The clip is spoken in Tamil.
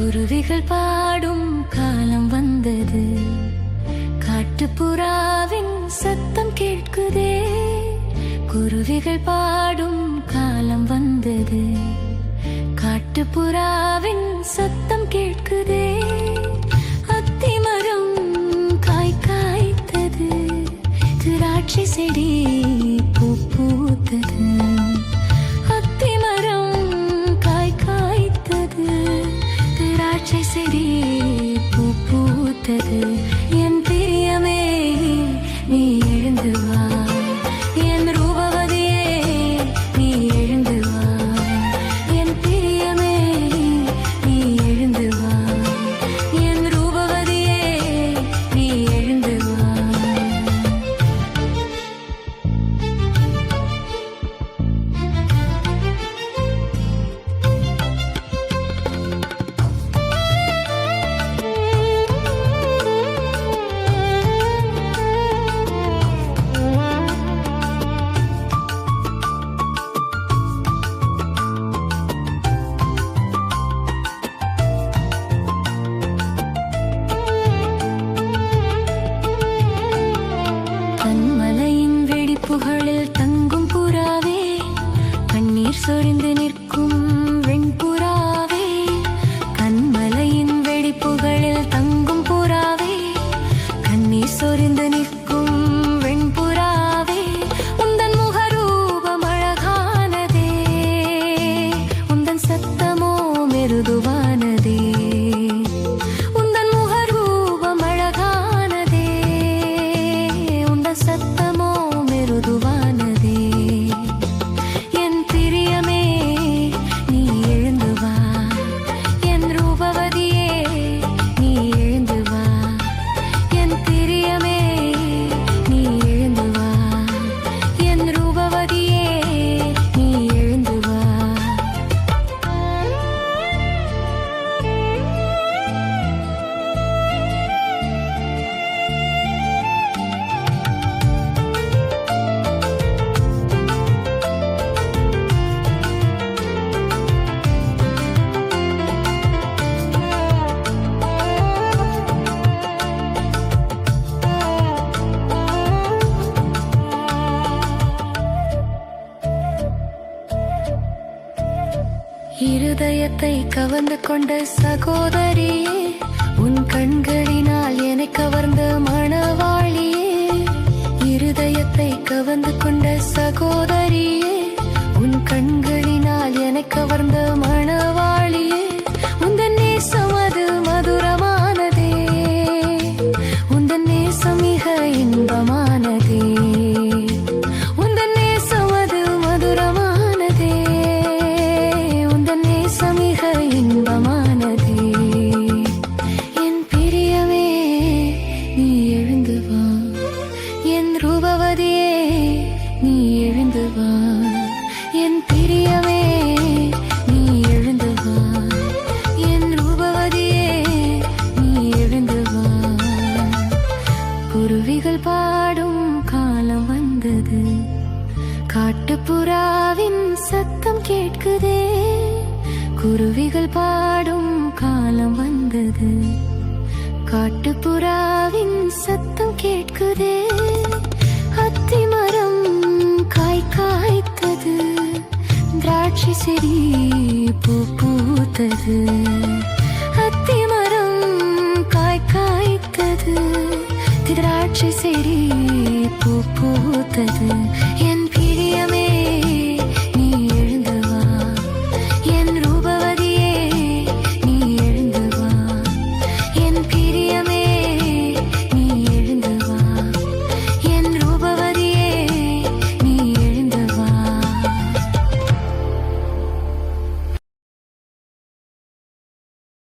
குருவிகள் பாடும் காலம் வந்தது. காட்டுப்புறாவின் சத்தம் கேட்குதே. குருவிகள் பாடும் காலம் வந்தது. காட்டுப்புறாவின் சத்தம் கேட்குதே. இருதயத்தை கவர்ந்து கொண்ட சகோதரியே உன் கண்களினால் என்னை கவர்ந்த மணவாளியே இருதயத்தை கவர்ந்து கொண்ட சகோதரியே உன் கண்களினால் என்னை கவர்ந்த குருவிகள் பாடும் காலம் வந்தது. காட்டுப்புறாவின் சத்தம் கேட்குதே. குருவிகள் பாடும் காலம் வந்தது. காட்டுப்புறாவின் சத்தம் கேட்குதே. அத்திமரம் காய் காய்த்தது. திராட்சை செடி பூ பூத்தது. பூத்தது